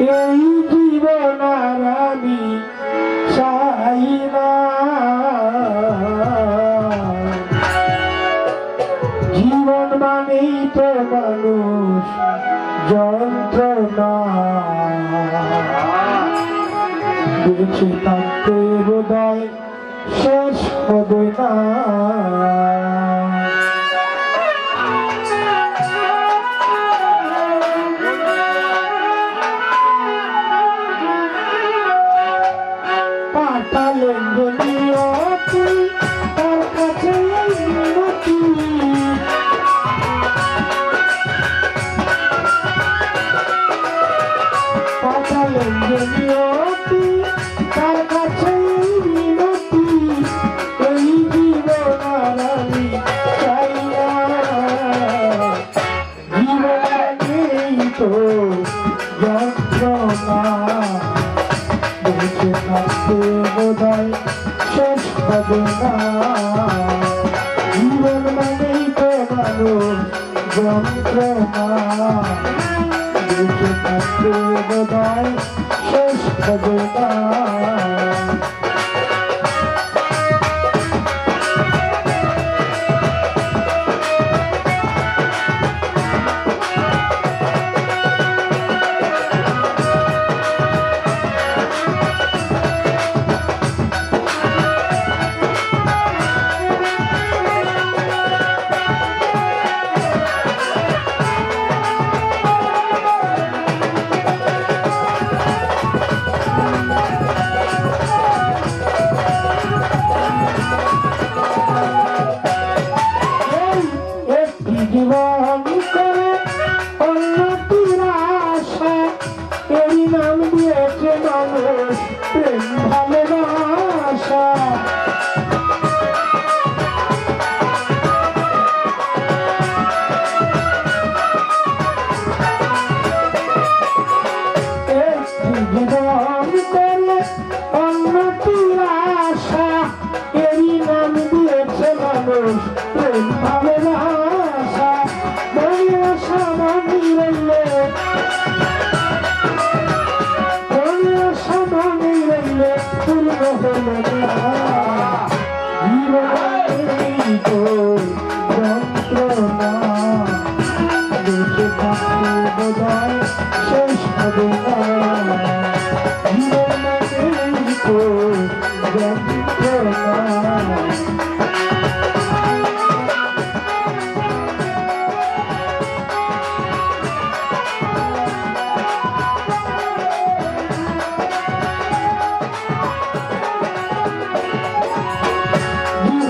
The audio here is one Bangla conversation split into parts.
এই জীবন আর আমি চাই না। জীবন মানেই তো মানুষ, যন্ত্রণা। বেঁচে থাকতে বোধ শেষ হবে না। করিতে পারতে বোধয় শেষ হবে না জীবন মানেই তো ভালো যন্ত্রণা দেশে থাকতে বোধয় শেষ হবে না। Thank you.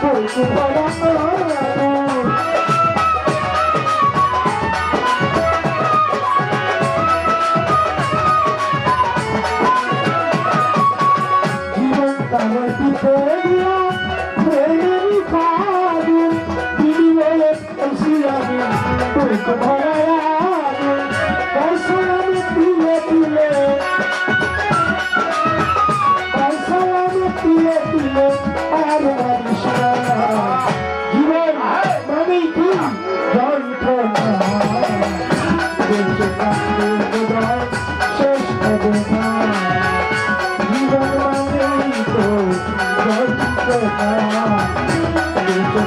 Por isso não a história